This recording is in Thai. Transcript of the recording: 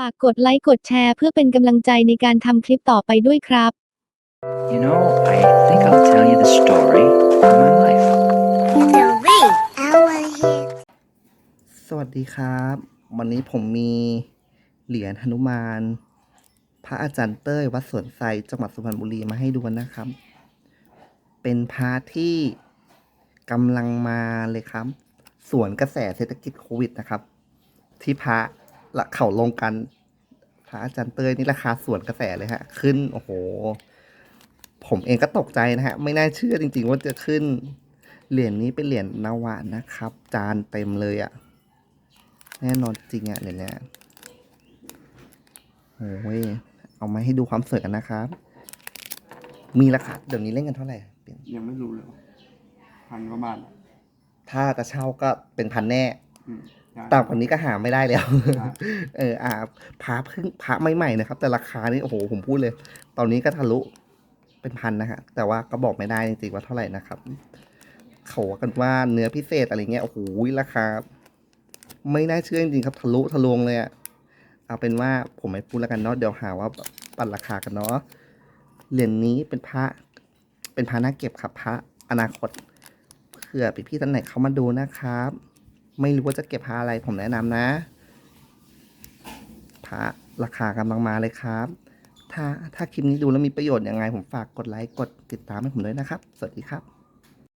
ฝากกดไลค์กดแชร์เพื่อเป็นกำลังใจในการทำคลิปต่อไปด้วยครับ You know, I think I'll tell you the story of my life. Three hour hit. สวัสดีครับ วันนี้ผมมีเหรียญหนุมาน พระอาจารย์เต้ยวัดสวนไทรจังหวัดสุพรรณบุรีมาให้ดูกันนะครับ เป็นพระที่กำลังมาเลยครับ สวนกระแสเศรษฐกิจโควิดนะครับ ที่พระ ละเขาลงกัน พระอาจารย์เต้ยนี่ราคาสวนกระแสเลยฮะ ขึ้นโอ้โห ผมเองก็ตกใจนะฮะ ไม่น่าเชื่อจริง ๆ ว่าจะขึ้น เหรียญนี้เป็นเหรียญนาวานะครับ จานเต็มเลยอะ่ะ แน่นอนจริงอะ่ะเหรียญเนี้ยโอ้ยเอามาให้ดูความสวยกันนะครับ มีราคาเดี๋ยวนี้เล่นกันเท่าไหร่เปลี่ยนยังไม่รู้เลยพันกว่าบาทอะถ้าจะเช่าก็เป็นพันแน่ อืมใช่ ต่ำกว่านี้ก็หาไม่ได้แล้วครับเอออ่าพระเพิ่งพระใหม่ๆนะครับ แต่ราคานี่โอ้โหผมพูดเลย ตอนนี้ก็ทะลุเป็นพันนะฮะแต่ว่าก็บอกไม่ได้จริงๆว่าเท่าไหร่นะครับเขาว่ากันว่าเนื้อพิเศษอะไรเงี้ยโอ้โหราคาไม่น่าเชื่อจริงๆครับ ทะลุทะลวงเลยอะเอาเป็นว่าผมไม่พูดแล้วกันเนาะเดี๋ยวหาว่าปั่นราคากันเนาะเหรียญนี้เป็นพระ เป็นพระน่าเก็บครับพระอนาคตเผื่อพี่ๆท่านไหนเข้ามาดูนะครับ ไม่รู้ว่าจะเก็บพาอะไรผมแนะนำนะพระราคากำลังมาเลยครับ ถ้าถ้าคลิปนี้ดูแล้วมีประโยชน์ยังไง ผมฝากกดไลค์กดติดตามให้ผมด้วยนะครับ สวัสดีครับ